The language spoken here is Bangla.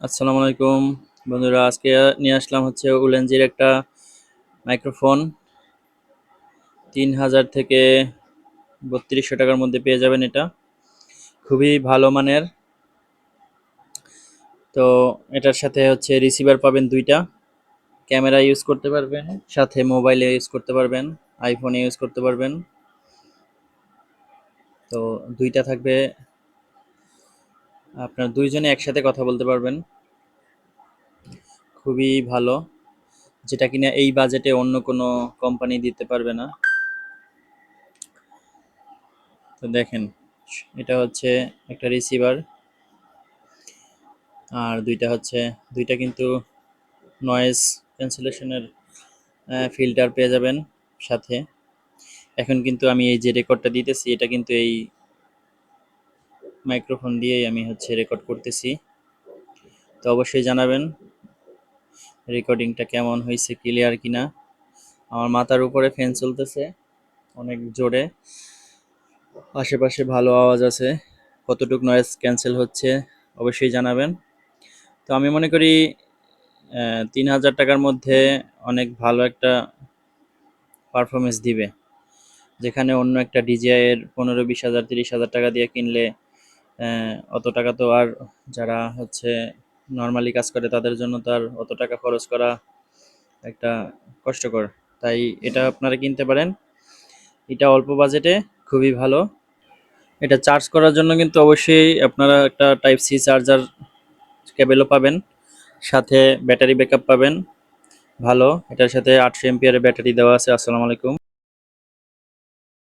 আসসালামু আলাইকুম। বন্ধুরা, আজকে নিয়ে আসলাম হচ্ছে উলেনজির একটা মাইক্রোফোন। তিন হাজার থেকে বত্রিশশো টাকার মধ্যে পেয়ে যাবেন এটা। খুবই ভালো মানের। তো এটার সাথে হচ্ছে রিসিভার পাবেন দুইটা। ক্যামেরা ইউজ করতে পারবেন, সাথে মোবাইলে ইউজ করতে পারবেন, আইফোনে ইউজ করতে পারবেন। তো দুইটা থাকবে আপনার দুইজনে একসাথে কথা বলতে পারবেন। খুবই ভালো। যেটা কিনা এই বাজেটে অন্য কোনো কোম্পানি দিতে পারবে না। তো দেখেন, এটা হচ্ছে একটা রিসিভার আর দুইটা হচ্ছে, দুইটা কিন্তু নয়েজ ক্যান্সেলেশনের ফিল্টার পেয়ে যাবেন সাথে। এখন কিন্তু আমি এই যে রেকর্ডটা দিতেছি, এটা কিন্তু এই মাইক্রোফোন দিয়েই আমি হচ্ছে রেকর্ড করতেছি। তো অবশ্যই জানাবেন রেকর্ডিংটা কেমন হয়েছে ক্লিয়ার কিনা। আমার মাথার উপরে ফ্যান চলতেছে, অনেক জোরে। আশেপাশে ভালো আওয়াজ আছে, কতটুক নয়েজ ক্যান্সেল হচ্ছে, অবশ্যই জানাবেন। তো আমি মনে করি তিন হাজার টাকার মধ্যে অনেক ভালো একটা পারফরমেন্স দিবে। যেখানে অন্য একটা ডিজিআই এর পনেরো, বিশ হাজার, তিরিশ হাজার টাকা দিয়ে কিনলে অত টাকা তো আর যারা হচ্ছে নর্মালি কাজ করে তাদের জন্য তো আর অত টাকা খরচ করা একটা কষ্টকর। তাই এটা আপনারা কিনতে পারেন। এটা অল্প বাজেটে খুবই ভালো। এটা চার্জ করার জন্য কিন্তু অবশ্যই আপনারা একটা টাইপ সি চার্জার কেবেলও পাবেন। সাথে ব্যাটারি ব্যাকআপ পাবেন। ভালো। এটার সাথে আটশো এমপিয়ারের ব্যাটারি দেওয়া আছে। আসসালামু আলাইকুম।